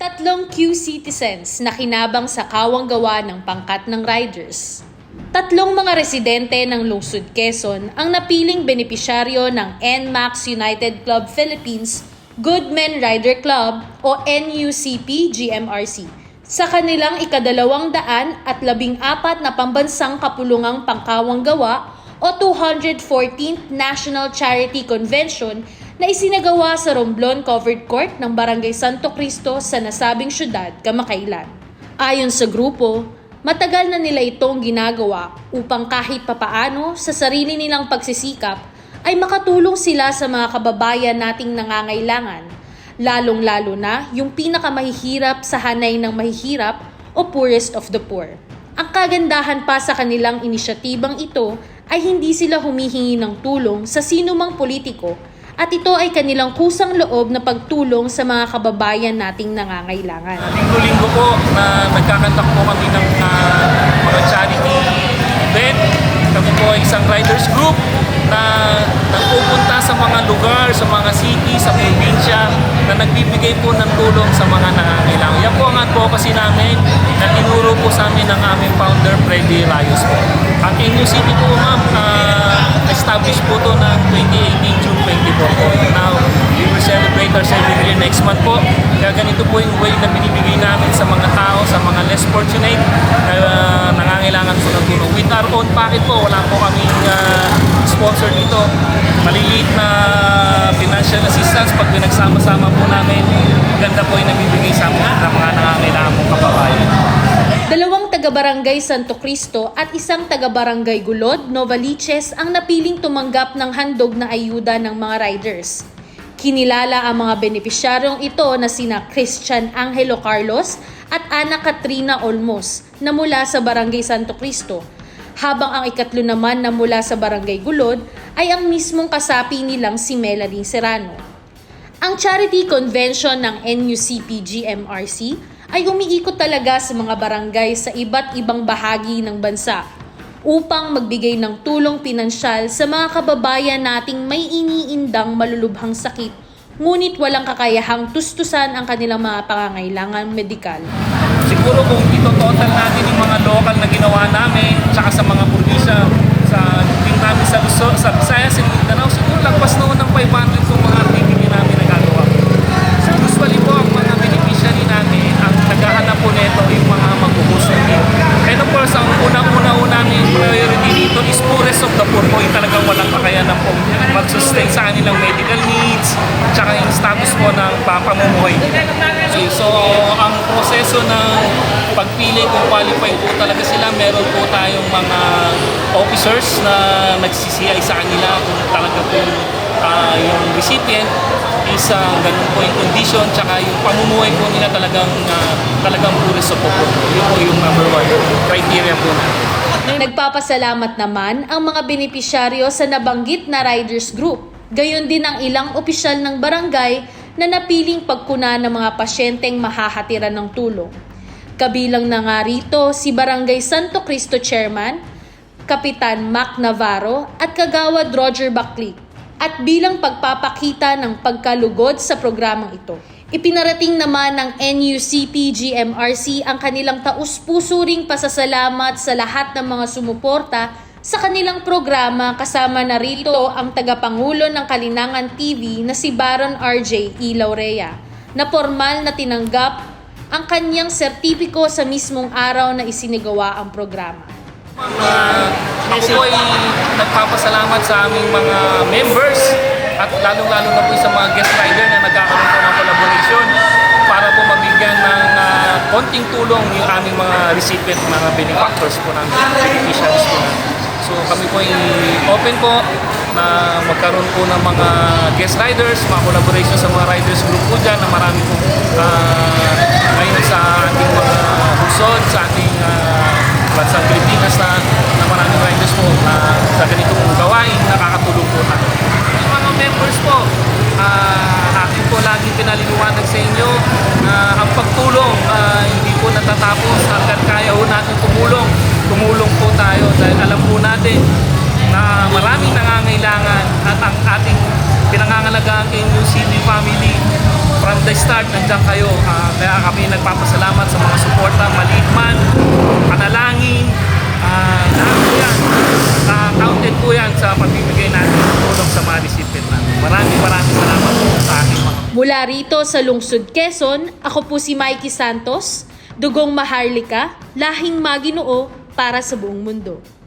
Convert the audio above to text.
Tatlong Q citizens na kinabang sa kawang gawa ng pangkat ng riders. Tatlong mga residente ng Lungsod Quezon ang napiling benepisyaryo ng NMAX United Club Philippines Good Men Rider Club o NUCP GMRC sa kanilang ikadalawang daan at labing apat na pambansang kapulungang pangkawang gawa o 214th National Charity Convention na isinagawa sa Romblon Covered Court ng Barangay Santo Cristo sa nasabing syudad kamakailan. Ayon sa grupo, matagal na nila itong ginagawa upang kahit papaano sa sarili nilang pagsisikap ay makatulong sila sa mga kababayan nating nangangailangan, lalong-lalo na yung pinakamahihirap sa hanay ng mahihirap o poorest of the poor. Ang kagandahan pa sa kanilang inisyatibang ito ay hindi sila humihingi ng tulong sa sinumang politiko at ito ay kanilang kusang loob na pagtulong sa mga kababayan nating nangangailangan. Linggo-linggo po na nagkakantak po kami ng ah, mga charity event. Kami po ay isang riders group na nagpupunta sa mga lugar, sa mga city, sa probinsya na nagbibigay po ng tulong sa mga nangangailangan. Yan po ang advocacy namin na tinuro po sa amin ng aming founder, Freddy Rayos po. Ang NU City po ma'am, ah, established po to ng 2018 June 24 po. Now, we will celebrate our 7th year next month po. Kaya ganito po yung way na binibigay namin sa mga tao, sa mga less fortunate na uh, nangangailangan po ng tulong. With our own pocket po, wala po kaming uh, sponsor dito. Maliliit na financial assistance pag pinagsama-sama po namin, maganda po yung nabibigay sa ng mga nangangailangan pong kababayan. Taga-barangay Santo Cristo at isang taga-barangay Gulod, Novaliches ang napiling tumanggap ng handog na ayuda ng mga riders. Kinilala ang mga benepisyaryong ito na sina Christian Angelo Carlos at Ana Katrina Olmos na mula sa Barangay Santo Cristo, habang ang ikatlo naman na mula sa Barangay Gulod ay ang mismong kasapi nilang si Melanie Serrano. Ang charity convention ng NUCP GMRC ay umiikot talaga sa mga barangay sa iba't ibang bahagi ng bansa upang magbigay ng tulong pinansyal sa mga kababayan nating may iniindang malulubhang sakit ngunit walang kakayahang tustusan ang kanilang mga pangangailangan medikal. Siguro kung ito total natin yung mga local na ginawa namin, tsaka sa mga probinsya, sa team namin sa Luzon, sa Visayas and Mindanao, siguro lagpas noon ng 500 kung mga activity namin nagagawa. So usually po ang mga beneficiary natin, ang naghahanap po nito yung mga magbubusunin. And of course, ang unang-una namin priority dito is poorest of the poor po, yung talagang walang kakayanan po mag-sustain sa kanilang medical needs, tsaka yung status po ng pamumuhay. So, so ang proseso ng pagpili kung qualified po talaga sila, meron po tayong mga officers na nagsisiyay sa kanila kung talaga po ah, yung recipient is uh, ganun po yung condition tsaka yung pamumuhay po nila talagang ah, talagang purest of po. Yun po yung number one criteria po natin. Nagpapasalamat naman ang mga benepisyaryo sa nabanggit na riders group. Gayon din ang ilang opisyal ng barangay na napiling pagkuna ng mga pasyenteng mahahatiran ng tulong. Kabilang na nga rito si Barangay Santo Cristo Chairman, Kapitan Mac Navarro at Kagawad Roger Baclic at bilang pagpapakita ng pagkalugod sa programang ito. Ipinarating naman ng NUCP GMRC ang kanilang taus-pusuring pasasalamat sa lahat ng mga sumuporta sa kanilang programa kasama na rito ang tagapangulo ng Kalinangan TV na si Baron RJ E. Laurea na formal na tinanggap ang kanyang sertipiko sa mismong araw na isinagawa ang programa. Mga ako po ay nagpapasalamat sa aming mga members at lalong-lalo na po sa mga guest rider na nagkakaroon po ng collaboration para po mabigyan ng ah, konting tulong yung aming mga recipient, mga benefactors po namin, beneficiaries po namin. So kami po ay open po na magkaroon po ng mga guest riders, mga collaboration sa mga riders group po dyan na marami po ah, ngayon sa ating mga husod, sa ating uh, bansang Pilipinas na, na maraming riders po na sa ganitong gawain nakakatulong po natin. Yung mga members po, ah akin po laging pinaliliwanag sa inyo na ang pagtulong ah, hindi po natatapos hanggang kaya po natin tumulong. Tumulong po tayo dahil alam po natin na maraming nangangailangan at ang ating pinangangalagaan kay New City Family from the start nandiyan kayo. Uh, kaya kami nagpapasalamat sa mga suporta maliit man panalangin ah, lahat yan. Uh, counted po yan sa pagbibigay natin ng tulong sa mga recipient natin maraming maraming salamat po sa aking mga mula rito sa Lungsod Quezon ako po si Mikey Santos. Dugong maharlika lahing maginoo para sa buong mundo.